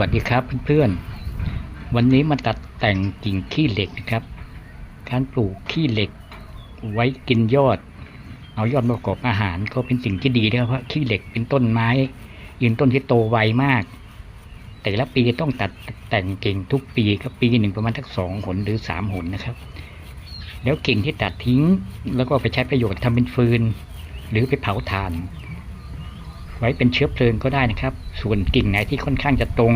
วัสดีครับเพื่อนๆ วันนี้มาตัดแต่งกิ่งขี้เหล็กนะครับ การปลูกขี้เหล็กไว้กินยอด เอายอดประกอบอาหารก็เป็นสิ่งที่ดีนะครับเพราะขี้เหล็กเป็นต้นไม้ ยืนต้นที่โตไวมาก แต่ละปีต้องตัดแต่งกิ่งทุกปีครับปีหนึ่งประมาณทักสองหนหรือสามหนนะครับ แล้วกิ่งที่ตัดทิ้งแล้วก็ไปใช้ประโยชน์ทำเป็นฟืน หรือไปเผาถ่าน ไว้เป็นเชื้อเพลิงก็ได้นะครับ ส่วนกิ่งไหนที่ค่อนข้างจะตรง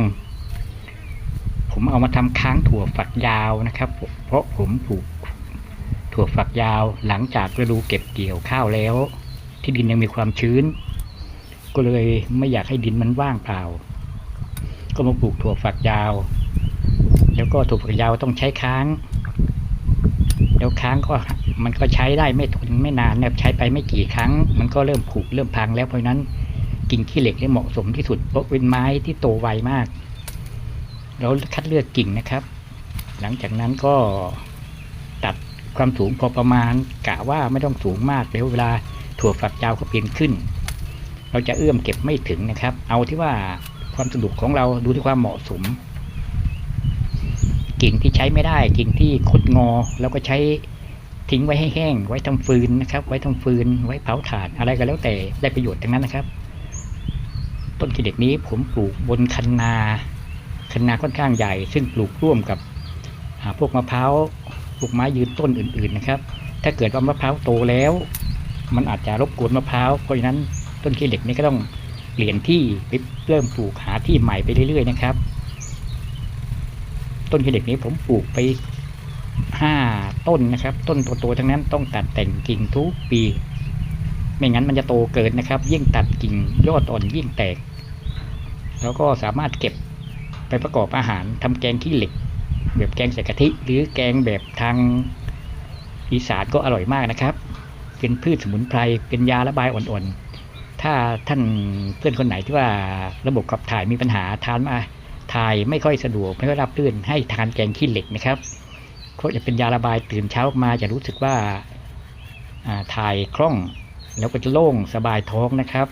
ผมเอามาทำค้างถั่วฝักยาวนะครับ เพราะผมปลูกถั่วฝักยาวหลังจากฤดูเก็บเกี่ยวข้าวแล้ว ที่ดินยังมีความชื้น ก็เลยไม่อยากให้ดินมันว่างเปล่า ก็มาปลูกถั่วฝักยาว แล้วก็ถั่วฝักยาวต้องใช้ค้างแล้วค้างก็มันก็ใช้ได้ไม่ทนไม่นานนะใช้ไปไม่กี่ครั้ง มันก็เริ่มผุเริ่มพังแล้วเพราะนั้น กิ่งขี้เหล็กเนี่เหมาะสมที่สุดเพราะเป็นไม้ที่โตไวมากเราคัดเลือกกิ่งนะครับ หลังจากนั้นก็ตัดความสูงพอประมาณกะว่าไม่ต้องสูงมากเดี๋ยวเวลาถั่วฝักยาวเขาเปลี่ยนขึ้น เราจะเอื้อมเก็บไม่ถึงนะครับ เอาที่ว่าความสะดวกของเราดูที่ความเหมาะสม กิ่งที่ใช้ไม่ได้ กิ่งที่คดงอแล้วก็ใช้ทิ้งไว้ให้แห้ง ไว้ทำฟืนนะครับ ไว้ทำฟืน ไว้เผาถ่านอะไรก็แล้วแต่ได้ประโยชน์ทั้งนั้นนะครับ ต้นขี้เหล็กนี้ผมปลูกบนคันนาคันนาค่อนข้างใหญ่ ซึ่งปลูกร่วมกับพวกมะพร้าวปลูกไม้ยืนต้นอื่นๆนะครับ ถ้าเกิดว่ามะพร้าวโตแล้ว มันอาจจะรบกวนมะพร้าวเพราะฉะนั้นต้นขี้เหล็กนี้ก็ต้องเปลี่ยนที่ไปเริ่มปลูกหาที่ใหม่ไปเรื่อยๆนะครับ ต้นขี้เหล็กนี้ผมปลูกไปห้าต้นนะครับ ต้นโตๆทั้งนั้นต้องตัดแต่งกิ่งทุกปี ไม่งั้นมันจะโตเกินนะครับ ยิ่งตัดกิ่งยอดอ่อนยิ่งแตก แล้วก็สามารถเก็บไปประกอบอาหารทำแกงขี้เหล็ก แบบแกงใส่กะทิ หรือแกงแบบทางอีสานก็อร่อยมากนะครับ เป็นพืชสมุนไพรเป็นยาระบายอ่อนๆ ถ้าท่านเพื่อนคนไหนที่ว่าระบบขับถ่ายมีปัญหาทานมาถ่ายไม่ค่อยสะดวกไม่ค่อยรับรื่นให้ทานแกงขี้เหล็กนะครับเพราะจะเป็นยาระบายตื่นเช้ามาจะรู้สึกว่าถ่ายคล่อง แล้วก็จะโล่งสบายท้องนะครับ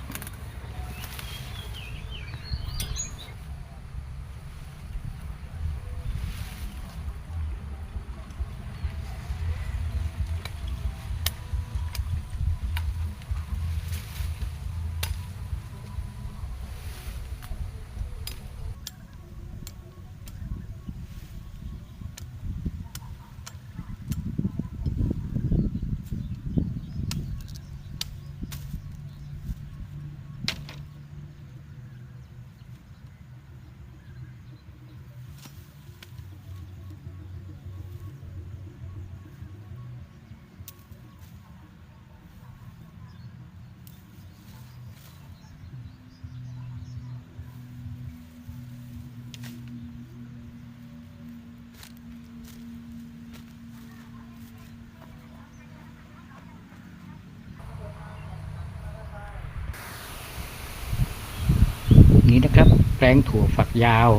นี้นะครับ แปลงถั่วฝักยาว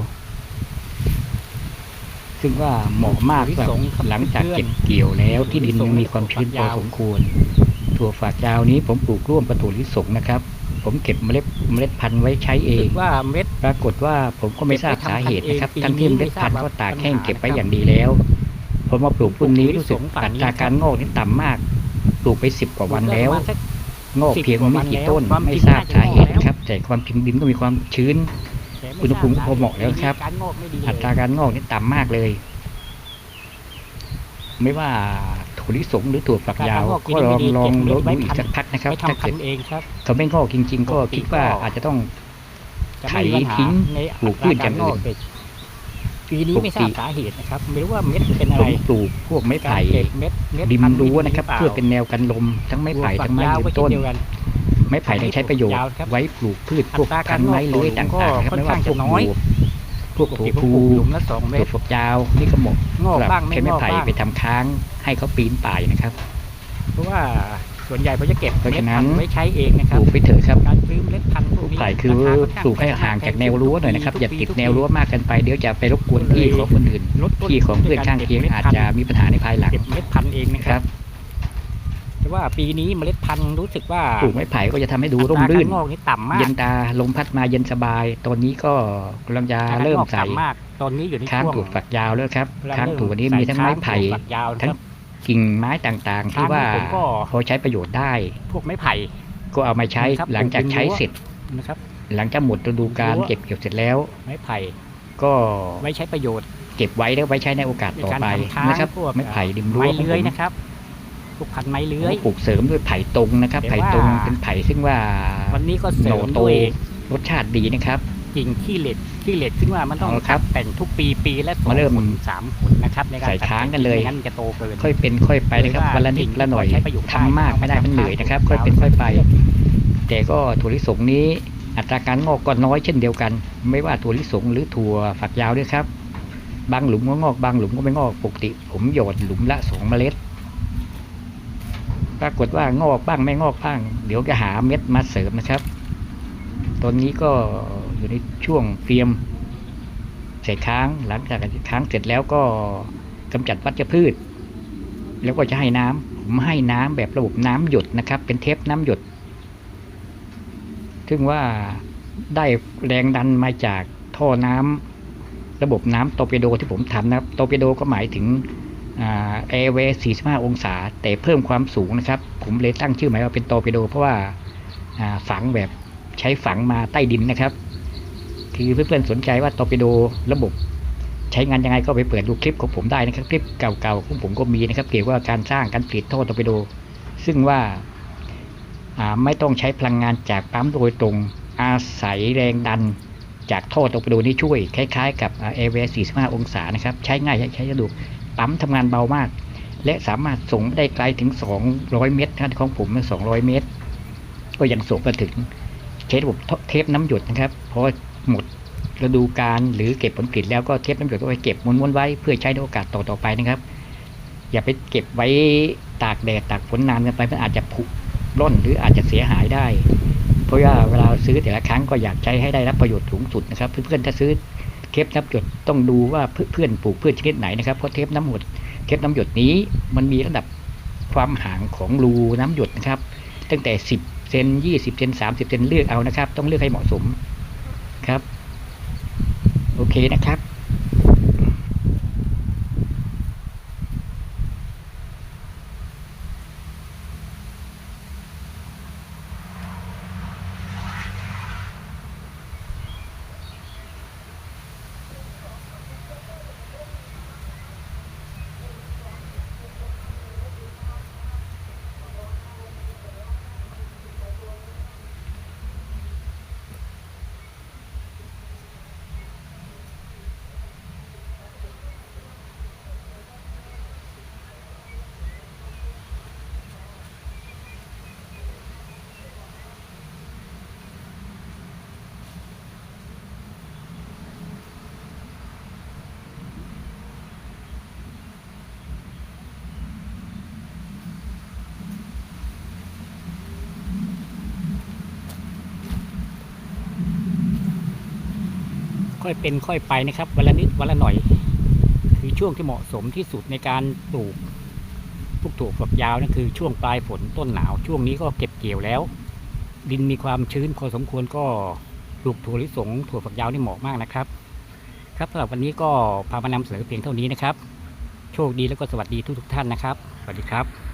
ซึ่งว่าเหมาะมากถั่วลิแบบสงครับหลังจากเพื่อนเก็บเกี่ยวแล้ว ที่ดินถั่วลิสงยังมีความชื้นพอยถั่วฝักาวสมควร ถั่วฝักยาวนี้ผมปลูกร่วมกับถั่วลิสงนะครับ ผมเก็บเมล็ดเมล็ดพันธุ์ไว้ใช้เอรู้งสึกว่าเม็ดปรากฏว่าผมก็ไม่ทราบเก็บไปทำสาเหตุนะครับพันธุ์เองทั้งที่ปีนี้เมล็ดพันธุ์ไม่ทราบก็ตากแห้งปัญหาเก็บไว้นะครับอย่างดีแล้วพอมาปลูกรุ่นนี้รู้สึกปลูกถั่วลิสงป่าอันนี้ตราการงอกนี่ต่ำมาก ปลูกไปสิบกว่าวันแล้วประมาณสักงอกเพียงสิบกว่าไม่กี่ต้นวันแล้วไม่ทราบสาเห แล้วนะครับแต่ความจริงดินก็มีความชื้นแต่ไม่อุณหภูมิก็พอเหมาะแล้วครับการงอกไม่ดีอัตราการงอกนี่ต่ำมากเลย ไม่ว่าถั่วลิสงหรือถั่วฝักยาว ก็ลองลองลองดูอีกสักพักนะครับไม่ถ้าทำพัเกินดธุ์เองครับเขาไม่งอกจริง ๆ ก็คิดว่าอาจจะต้องจะไม่มีปัญหาไถทิ้งในปลูกพืชอย่างอื่นแต่ปีนี้ไม่ทราปบกติสาเหตุนะครับไม่รู้ว่าเม็ดเป็นอะผไรมปลูกพวกไม้การไผ่เก็บเม็ดเม็ดริมพันธุ์รั้วนะครับดีหเพื่อเป็นแนวกันลมทั้งไม้ไผ่ฝัทั้งไม้ยาวยืก็นเช่ต้นนเดียวกัน ไม้ไผ่ได้ใช้ประโยชน์ยาวครับไว้ปลูกพืชพวกอัตราพักานรธุ์งอกไม้เลื้อยต่างๆนะครับค่อนไม่ว่าข้างพวจะกน้อยบวบพวกปกถั่วติผมพูปลูกหลุมละสองเม็ถั่ดวฝักยาวนี่ก็เหมาะงอกสำหรับบ้างไม่ใช้ไม้งอกไผ่บ้างไปทำค้างให้เขาปีนป่ายนะครับ เพราะว่าส่วนใหญ่ผมจะเก็บเพราะเม็ดฉะนั้พันนธุ์ไว้ใช้เองนะคปรับลูกไปเถอะครับการซื้อเมล็ดพันธุ์พวกนี้ไผ่คือราาค่อนข้างปลูกให้ห่างจากแนวรั้วหน่อยนะครับอย่าติดแนวรั้วมากเกินไปเดี๋ยวจะไปรบกวนที่ของคนอื่นลดต้นที่ของเพื่อนข้างเคียงอาจจะมีปัญหาในภายหลังเก็บเม็ดพันธุ์เองนะนะคครัรับบจะรือ ว่าปีนี้เมล็ดพันธุ์รู้สึกว่าปลูกไม้ไผ่ก็จะทำให้ดูร่มอัตารื่นการงอกนี่ต่ำมากเย็นตาลมพัดมาเย็นสบาย ตอนนี้ก็กำลังจะอัตราการเริ่มงอกใส่ต่ำมากตอนนี้อยู่ในค้างช่วงถูกฝักยาวแล้วครับกำลังค้างเริ่ถูกอันนี้มีทั้งใส่ไม้ไผ่ค้างถูกฝักยาวนะทั้คงรับกิ่งไม้ต่างๆ ที่ว่าค้างผมก็พอใช้ประโยชน์ได้ พวกไม้ไผ่ ก็เอามาใช้ครับหลังจากผมถึงใช้รู้ว่าเสร็จนะครับ หลังจากหมดฤดูกาลรู้ว่าเก็บเกี่ยวเสร็จแล้ว ไม้ไผ่ ก็ไว้ใช้ประโยชน์ เก็บไว้แล้วไว้ใช้ในโอกาสในต่อการไปทำค้างนะครับพวกไม้ไผ่ริมรั้วไม้ของเลื้อยผมนะครับ พวกพันธุ์ไม้ผมเลื้อยปลูกเสริมด้วยไผ่ตรงนะครับแต่ไผ่ว่าตรงเป็นไผ่ซึ่งว่าวันนี้ก็เสริมโหน่โตด้วยรสชาติดีนะครับกิ่งขี้เหล็กขี้เหล็กซึ่งว่ามันต้องเอาละครับแต่งทุกปีปีละสองมาเริ่มผลสามผลนะครับในการใส่ค้างกันเลยไม่งั้นมันจะโตเกินค่อยเป็นค่อยไปนะครับหรือว่าวันละนิดละหน่อยใช้ประโยชน์ได้ทำมากไม่ได้มันเหนื่อยนะครับ ค่อยเป็นค่อยไป แต่ก็ถั่วลิสงนี้ อัตราการงอกก็น้อยเช่นเดียวกัน ไม่ว่าถั่วลิสงหรือถั่วฝักยาวด้วยครับ บางหลุมก็งอกบางหลุมก็ไม่งอกปกติ ผมหยอดหลุมละสองเมล็ด ปรากฏว่างอกบ้างไม่งอกบ้าง เดี๋ยวจะหาเม็ดมาเสริมนะครับ ตอนนี้ก็อยู่ในช่วงเตรียมใส่ค้างหลังจากค้างเสร็จแล้วก็กำจัดวัชพืช แล้วก็จะให้น้ำผมให้น้ำแบบระบบน้ำหยดนะครับ เป็นเทปน้ำหยด ซึ่งว่าได้แรงดันมาจากท่อน้ำระบบน้ำโตเปโดที่ผมทำนะครับโตเปโดก็หมายถึง แอร์เวย์45 องศา แต่เพิ่มความสูงนะครับ ผมเลยตั้งชื่อหมายว่าเป็นโตเปโด เพราะว่าฝังแบบใช้ฝังมาใต้ดินนะครับ คือเพื่อนๆสนใจว่าโตเปโดระบบใช้งานยังไงก็ไปเปิดดูคลิปของผมได้นะครับ คลิปเก่าๆของผมก็มีนะครับ เกี่ยวกับการสร้างการผลิตท่อโตเปโด ซึ่งว่าไม่ต้องใช้พลังงานจากปั๊มโดยตรงอาศัยแรงดันจากท่อโตเปโดนี่ช่วย คล้ายๆ กับเอเว45 องศานะครับ ใช้ง่ายใช้สะดวก ปั๊มทำงานเบามาก และสามารถส่งได้ไกลถึง 200 เมตรท่านของผมเนี่ย200 เมตร ก็ยังส่งมาถึงใช้ระบบเทปน้ำหยดนะครับเพราะหมดฤดูกาลหรือเก็บผลผลิตแล้วก็เทปน้ำหยดเอาไว้เก็บม้วนๆไว้เพื่อใช้ในโอกาสต่อๆไปนะครับ อย่าไปเก็บไว้ตากแดดตากฝนนานกินไปมันอาจจะผุร่นหรืออาจจะเสียหายได้ เพราะว่าเวลาซื้อแต่ละครั้งก็อยากใช้ให้ได้รับประโยชน์สูงสุดนะครับ เพื่อนๆถ้าซื้อ เทปน้ำหยดต้องดูว่าเพื่อนปลูกพืชชนิดไหนนะครับเพราะเทปน้ำหยดเทปน้ำหยดนี้มันมีระดับความห่างของรูน้ำหยดนะครับ ตั้งแต่ 10เซน20เซน30เซนเลือกเอานะครับ ต้องเลือกให้เหมาะสมครับ โอเคนะครับ ค่อยเป็นค่อยไปนะครับวันละนิดวันละหน่อย คือช่วงที่เหมาะสมที่สุดในการปลูกพวกถั่วฝักยาวนั่นคือช่วงปลายฝนต้นหนาว ช่วงนี้ก็เก็บเกี่ยวแล้ว ดินมีความชื้นพอสมควรก็ปลูกถั่วลิสงถั่วฝักยาวนี่เหมาะมากนะครับ ครับสำหรับวันนี้ก็พามานำเสนอเพียงเท่านี้นะครับ โชคดีแล้วก็สวัสดีทุกๆท่านนะครับ สวัสดีครับ